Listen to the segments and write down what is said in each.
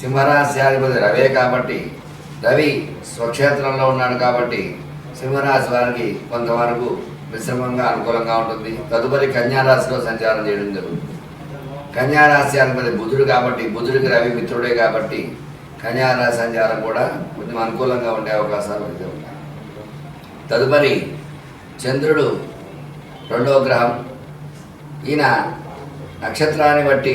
సింహరాశ్యాధిపతి రవే కాబట్టి రవి స్వక్షేత్రంలో ఉన్నాడు కాబట్టి సింహరాశి వారికి కొంతవరకు మిశ్రమంగా అనుకూలంగా ఉంటుంది. తదుపరి కన్యారాశిలో సంచారం చేయడం జరుగుతుంది. కన్యారాశి అధిపతి బుధుడు కాబట్టి బుధుడికి రవి మిత్రుడే కాబట్టి కన్యారాశి సంచారం కూడా కొంచెం అనుకూలంగా ఉండే అవకాశాలు అయితే ఉన్నాయి తదుపరి చంద్రుడు రెండవ గ్రహం. ఈయన నక్షత్రాన్ని బట్టి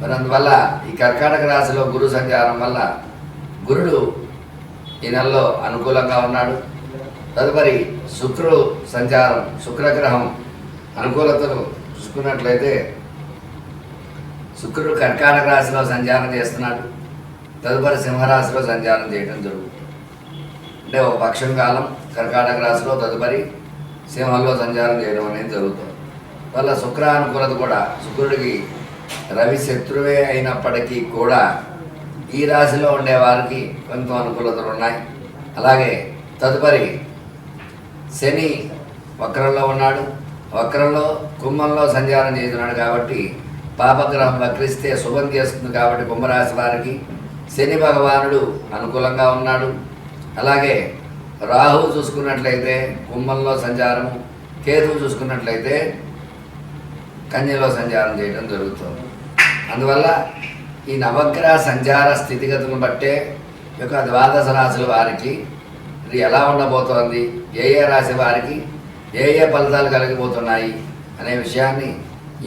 మరి అందువల్ల ఈ కర్కాటక రాశిలో గురు సంచారం వల్ల గురుడు ఈ నెలలో అనుకూలంగా ఉన్నాడు. తదుపరి శుక్రుడు సంచారం శుక్రగ్రహం అనుకూలతను చూసుకున్నట్లయితే శుక్రుడు కర్కాటక రాశిలో సంచారం చేస్తున్నాడు. తదుపరి సింహరాశిలో సంచారం చేయడం జరుగుతుంది. అంటే ఒక పక్షం కాలం కర్కాటక రాశిలో తదుపరి సింహంలో సంచారం చేయడం అనేది జరుగుతుంది. వల్ల శుక్రానుకూలత కూడా శుక్రుడికి రవి శత్రువే అయినప్పటికీ కూడా ఈ రాశిలో ఉండే వారికి కొంత అనుకూలతలు ఉన్నాయి. అలాగే తదుపరి శని వక్రంలో ఉన్నాడు. వక్రంలో కుంభంలో సంచారం చేస్తున్నాడు కాబట్టి పాపగ్రహం వక్రిస్తే శుభం చేస్తుంది కాబట్టి కుంభరాశి వారికి శని భగవానుడు అనుకూలంగా ఉన్నాడు. అలాగే రాహు చూసుకున్నట్లయితే కుంభంలో సంచారము కేతువు చూసుకున్నట్లయితే కన్యలో సంచారం చేయడం జరుగుతుంది. అందువల్ల ఈ నవగ్రహ సంచార స్థితిగతులను బట్టే యొక్క ద్వాదశ రాశుల వారికి ఇది ఎలా ఉండబోతోంది? ఏ ఏ రాశి వారికి ఏ ఏ ఫలితాలు కలిగిపోతున్నాయి అనే విషయాన్ని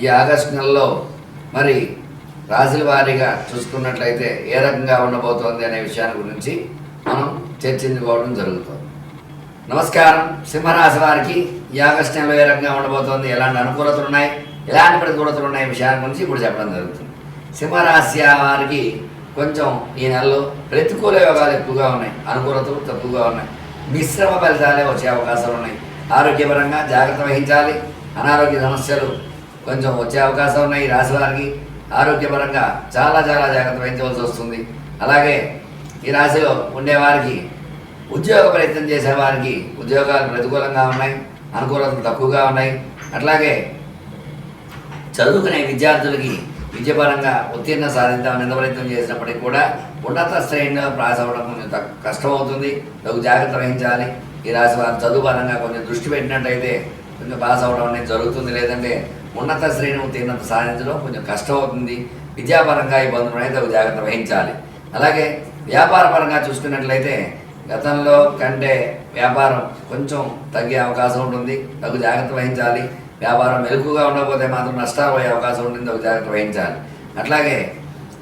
ఈ ఆగస్టు నెలలో మరి రాశుల వారీగా చూసుకున్నట్లయితే ఏ రకంగా ఉండబోతోంది అనే విషయాన్ని గురించి మనం చర్చించుకోవడం జరుగుతుంది. నమస్కారం. సింహరాశి వారికి ఈ ఆగస్టు నెలలో ఏ రకంగా ఉండబోతోంది? ఎలాంటి అనుకూలతలు ఉన్నాయి? ఎలాంటి ప్రతికూలతలు ఉన్నాయి? విషయాల గురించి ఇప్పుడు చెప్పడం జరుగుతుంది. సింహరాశి వారికి కొంచెం ఈ నెలలో ప్రతికూల యోగాలు ఎక్కువగా ఉన్నాయి. అనుకూలతలు తక్కువగా ఉన్నాయి. మిశ్రమ ఫలితాలే వచ్చే అవకాశాలు ఉన్నాయి. ఆరోగ్యపరంగా జాగ్రత్త వహించాలి. అనారోగ్య సమస్యలు కొంచెం వచ్చే అవకాశం ఉన్నాయి. ఈ రాశి వారికి ఆరోగ్యపరంగా చాలా చాలా జాగ్రత్త వహించవలసి వస్తుంది. అలాగే ఈ రాశిలో ఉండేవారికి ఉద్యోగ ప్రయత్నం చేసేవారికి ఉద్యోగాలు ప్రతికూలంగా ఉన్నాయి. అనుకూలతలు తక్కువగా ఉన్నాయి. అట్లాగే చదువుకునే విద్యార్థులకి విద్యపరంగా ఉత్తీర్ణ సాధిద్దామని ఎంత చేసినప్పటికీ కూడా ఉన్నత శ్రేణిలో పాస్ అవ్వడం కొంచెం కష్టం అవుతుంది తగు జాగ్రత్త వహించాలి. ఈ రాశి వారు చదువు పరంగా కొంచెం దృష్టి పెట్టినట్టయితే కొంచెం పాస్ అవ్వడం అనేది జరుగుతుంది. లేదంటే ఉన్నత శ్రేణి ఉత్తీర్ణత సాధించడం కొంచెం కష్టం అవుతుంది విద్యాపరంగా ఇబ్బందులు అనేది తగు జాగ్రత్త వహించాలి. అలాగే వ్యాపార పరంగా చూసుకున్నట్లయితే గతంలో కంటే వ్యాపారం కొంచెం తగ్గే అవకాశం ఉంటుంది. తగు జాగ్రత్త వహించాలి. వ్యాపారం మెలకుగా ఉండకపోతే మాత్రం నష్టాలు అయ్యే అవకాశం ఉంటుంది ఒక జాగ్రత్త వహించాలి. అట్లాగే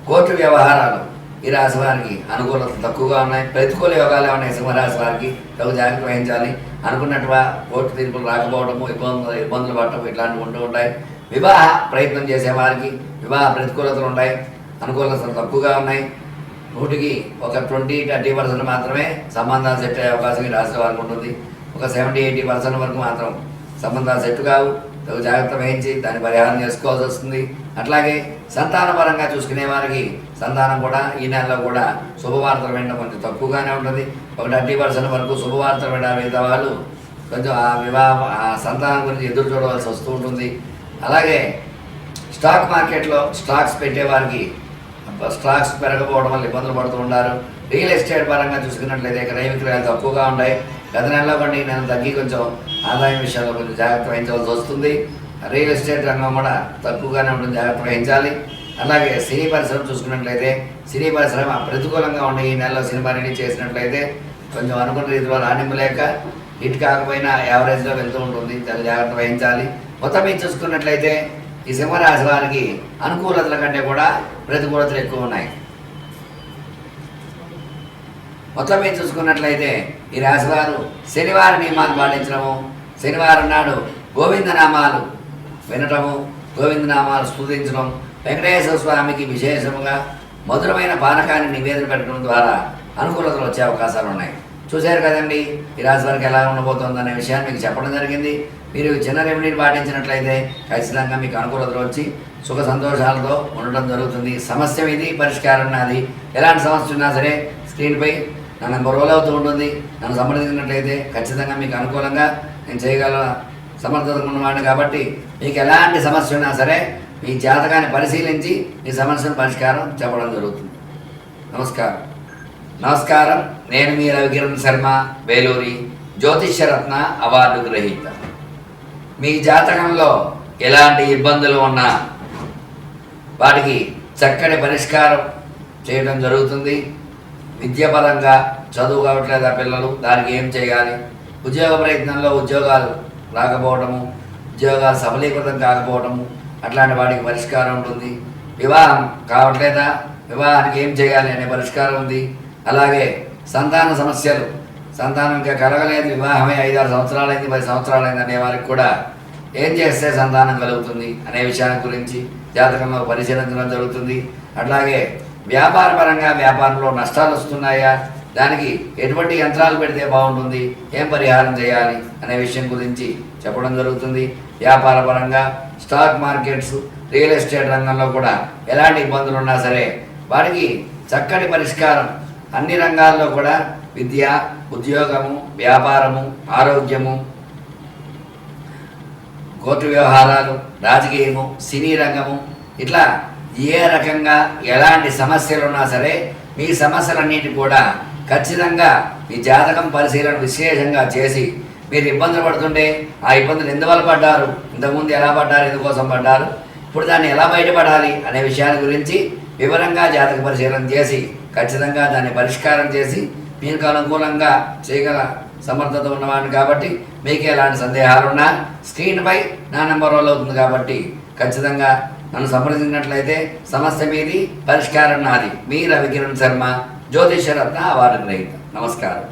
కోర్టు వ్యవహారాలు ఈ రాశి వారికి అనుకూలత తక్కువగా ఉన్నాయి. ప్రతికూల యోగాలు ఉన్నాయి సింహరాశి వారికి తగు జాగ్రత్త వహించాలి. అనుకున్నట్టుగా కోర్టు తీర్పులు రాకపోవడము ఇబ్బందులు ఇబ్బందులు పడటం ఇట్లాంటివి ఉంటూ ఉంటాయి. వివాహ ప్రయత్నం చేసే వారికి వివాహ ప్రతికూలతలు ఉంటాయి. అనుకూలతలు తక్కువగా ఉన్నాయి. నూటికి ఒక ట్వంటీ థర్టీ పర్సెంట్ మాత్రమే సంబంధాలు సెట్ అయ్యే అవకాశం ఈ రాశి వారికి ఉంటుంది. ఒక సెవెంటీ ఎయిటీ పర్సెంట్ వరకు మాత్రం సంబంధాలు సెట్ కావు. తగు జాగ్రత్త వహించి దాన్ని పరిహారం చేసుకోవాల్సి వస్తుంది. అట్లాగే సంతానపరంగా చూసుకునే వారికి సంతానం కూడా ఈ నెలలో కూడా శుభవార్తలు వినడం కొంచెం తక్కువగానే ఉంటుంది. ఒక థర్టీ పర్సెంట్ వరకు శుభవార్తలు వినడం మిగతా వాళ్ళు. కొంచెం ఆ వివాహ ఆ సంతానం గురించి ఎదురు చూడవలసి వస్తూ ఉంటుంది. అలాగే స్టాక్ మార్కెట్లో స్టాక్స్ పెట్టేవారికి స్టాక్స్ పెరగకపోవడం వల్ల ఇబ్బందులు పడుతూ ఉంటారు. రియల్ ఎస్టేట్ పరంగా చూసుకున్నట్లయితే క్రయ విక్రయాలు తక్కువగా ఉన్నాయి గత నెలలో కొన్ని నేను తగ్గి కొంచెం ఆదాయం విషయంలో కొంచెం జాగ్రత్త వహించవలసి వస్తుంది. రియల్ ఎస్టేట్ రంగం కూడా తక్కువగానే ఉంటుంది జాగ్రత్త వహించాలి. అలాగే సినీ పరిశ్రమ చూసుకున్నట్లయితే సినీ పరిశ్రమ ప్రతికూలంగా ఉండే ఈ నెలలో సినిమా రిలీజ్ చేసినట్లయితే కొంచెం అనుకున్న రీతిలో రాణింపు లేక హిట్ కాకపోయినా యావరేజ్లో వెళ్తూ ఉంటుంది. చాలా జాగ్రత్త వహించాలి. మొత్తం మీద చూసుకున్నట్లయితే ఈ సింహరాశి వారికి అనుకూలతల కంటే కూడా ప్రతికూలతలు ఎక్కువ ఉన్నాయి. మొత్తం మీద చూసుకున్నట్లయితే ఈ రాశివారు శనివారం నియమాలు పాటించడము శనివారం నాడు గోవిందనామాలు వినటము గోవిందనామాలు స్ఫుతించడం వెంకటేశ్వర స్వామికి విశేషముగా మధురమైన పానకాన్ని నివేదన పెట్టడం ద్వారా అనుకూలతలు వచ్చే అవకాశాలు ఉన్నాయి. చూశారు కదండి ఈ రాశి వారికి ఎలా ఉండబోతుంది అనే విషయాన్ని మీకు చెప్పడం జరిగింది. మీరు చిన్న రెమెడీని పాటించినట్లయితే ఖచ్చితంగా మీకు అనుకూలతలు వచ్చి సుఖ సంతోషాలతో ఉండడం జరుగుతుంది. సమస్య ఇది పరిష్కారం నాది. ఎలాంటి సమస్య ఉన్నా సరే స్క్రీన్పై నన్ను నెంబర్ రోల్ అవుతూ ఉంటుంది నన్ను సంప్రదించినట్లయితే ఖచ్చితంగా మీకు అనుకూలంగా నేను చేయగల సమర్థత ఉన్నవాడిని కాబట్టి మీకు ఎలాంటి సమస్య ఉన్నా సరే మీ జాతకాన్ని పరిశీలించి మీ సమస్యను పరిష్కారం చెప్పడం జరుగుతుంది. నమస్కారం. నమస్కారం. నేను మీ రవికిరణ్ శర్మ వేలూరి జ్యోతిష్యరత్న అవార్డు గ్రహీత. మీ జాతకంలో ఎలాంటి ఇబ్బందులు ఉన్నా వాటికి చక్కటి పరిష్కారం చేయడం జరుగుతుంది. విద్యాపరంగా చదువు కావట్లేదా పిల్లలు దానికి ఏం చేయాలి? ఉద్యోగ ప్రయత్నంలో ఉద్యోగాలు రాకపోవటము ఉద్యోగాలు సఫలీకృతం కాకపోవటము అట్లాంటి వాటికి పరిష్కారం ఉంటుంది. వివాహం కావట్లేదా? వివాహానికి ఏం చేయాలి అనే పరిష్కారం ఉంది. అలాగే సంతాన సమస్యలు. సంతానం ఇంకా కలగలేదు వివాహమే ఐదారు సంవత్సరాలైంది పది సంవత్సరాలైంది అనే వారికి కూడా ఏం చేస్తే సంతానం కలుగుతుంది అనే విషయాన్ని గురించి జాతకంలో పరిశీలించడం జరుగుతుంది. అట్లాగే వ్యాపార పరంగా వ్యాపారంలో నష్టాలు వస్తున్నాయా? దానికి ఎటువంటి యంత్రాలు పెడితే బాగుంటుంది? ఏం పరిహారం చేయాలి? అనే విషయం గురించి చెప్పడం జరుగుతుంది. వ్యాపార పరంగా స్టాక్ మార్కెట్స్ రియల్ ఎస్టేట్ రంగంలో కూడా ఎలాంటి ఇబ్బందులు ఉన్నా సరే వాటికి చక్కటి పరిష్కారం అన్ని రంగాల్లో కూడా విద్య ఉద్యోగము వ్యాపారము ఆరోగ్యము కోర్టు వ్యవహారాలు రాజకీయము సినీ రంగము ఇట్లా ఏ రకంగా ఎలాంటి సమస్యలు ఉన్నా సరే మీ సమస్యలన్నిటి కూడా ఖచ్చితంగా మీ జాతకం పరిశీలన విశేషంగా చేసి మీరు ఇబ్బందులు పడుతుంటే ఆ ఇబ్బందులు ఎందువల్ల పడ్డారు? ఇంతకుముందు ఎలా పడ్డారు? ఎందుకోసం పడ్డారు? ఇప్పుడు దాన్ని ఎలా బయటపడాలి అనే విషయాల గురించి వివరంగా జాతక పరిశీలన చేసి ఖచ్చితంగా దాన్ని పరిష్కారం చేసి మీకు అనుకూలంగా చేయగల సమర్థత ఉన్నవాడిని కాబట్టి మీకు ఎలాంటి సందేహాలున్నా స్క్రీన్పై నా నెంబర్ రోల్ అవుతుంది కాబట్టి ఖచ్చితంగా నన్ను సంప్రదించినట్లయితే సమస్య మీది పరిష్కారం నాది. మీ రవికిరణ్ శర్మ జ్యోతిషరత్న అవార్డు గ్రహీత. నమస్కారం.